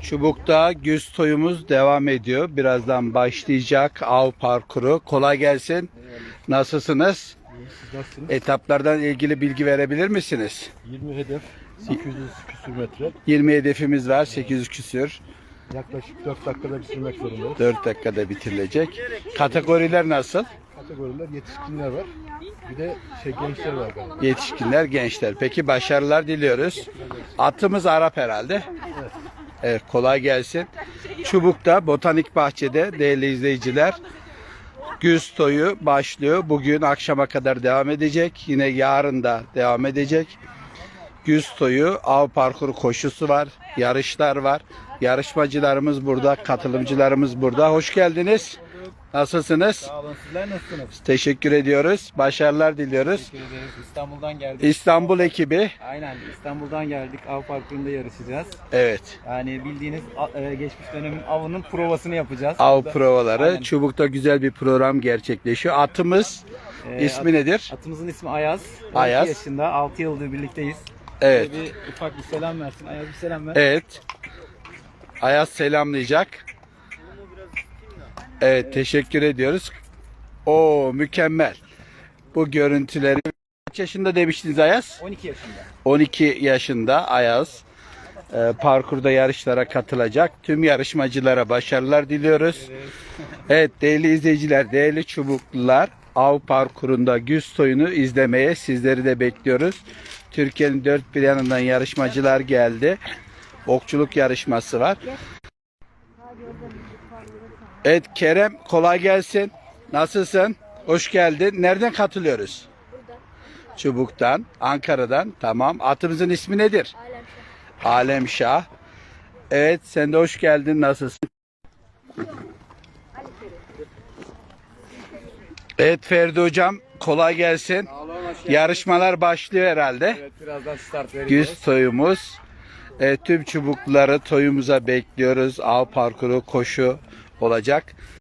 Çubuk'ta güz toyumuz devam ediyor. Birazdan başlayacak av parkuru. Kolay gelsin. Nasılsınız? Etaplardan ilgili bilgi verebilir misiniz? 20 hedef, 800 küsür metre. 20 hedefimiz var. 800 küsür. Yaklaşık 4 dakikada bitirmek zorundayız. 4 dakikada bitirilecek. Kategoriler nasıl? Kategoriler yetişkinler var. Bir de şey gençler var galiba. Yetişkinler, gençler. Peki başarılar diliyoruz. Atımız Arap herhalde. Evet, kolay gelsin. Çubuk'ta Botanik Bahçe'de değerli izleyiciler güz toyu başlıyor. Bugün akşama kadar devam edecek. Yine yarın da devam edecek. Güz toyu av parkuru koşusu var. Yarışlar var. Yarışmacılarımız burada, katılımcılarımız burada. Hoş geldiniz. Nasılsınız? Sağ olun. Sizler nasılsınız? Teşekkür ediyoruz. Başarılar diliyoruz. Teşekkür ederiz. İstanbul'dan geldik. İstanbul ekibi. Aynen İstanbul'dan geldik. Av parkurunda yarışacağız. Evet. Yani bildiğiniz e, geçmiş dönemin avının provasını yapacağız. Av Burada- provaları. Aynen. Çubuk'ta güzel bir program gerçekleşiyor. Atımız Ee, ismi at- nedir? Atımızın ismi Ayaz. 12 Ayaz. yaşında. 6 yıldır birlikteyiz. Evet. Şöyle Bir ufak bir selam versin. Ayaz bir selam ver. Evet. Ayaz selamlayacak. Evet teşekkür ediyoruz. O mükemmel. Bu görüntüleri kaç yaşında demiştiniz Ayaz? 12 yaşında. 12 yaşında Ayaz. Ee, parkurda yarışlara katılacak. Tüm yarışmacılara başarılar diliyoruz. Evet değerli izleyiciler, değerli çubuklular av parkurunda güz toyunu izlemeye sizleri de bekliyoruz. Türkiye'nin dört bir yanından yarışmacılar geldi. Okçuluk yarışması var. Evet Kerem kolay gelsin. Nasılsın? Hoş geldin. Nereden katılıyoruz? Çubuk'tan, Ankara'dan. Tamam. Atımızın ismi nedir? Alem Şah. Evet sen de hoş geldin. Nasılsın? Evet Ferdi Hocam kolay gelsin. Yarışmalar başlıyor herhalde. Evet birazdan start veriyoruz. Güz toyumuz. E, tüm çubukları toyumuza bekliyoruz. Av parkuru, koşu olacak.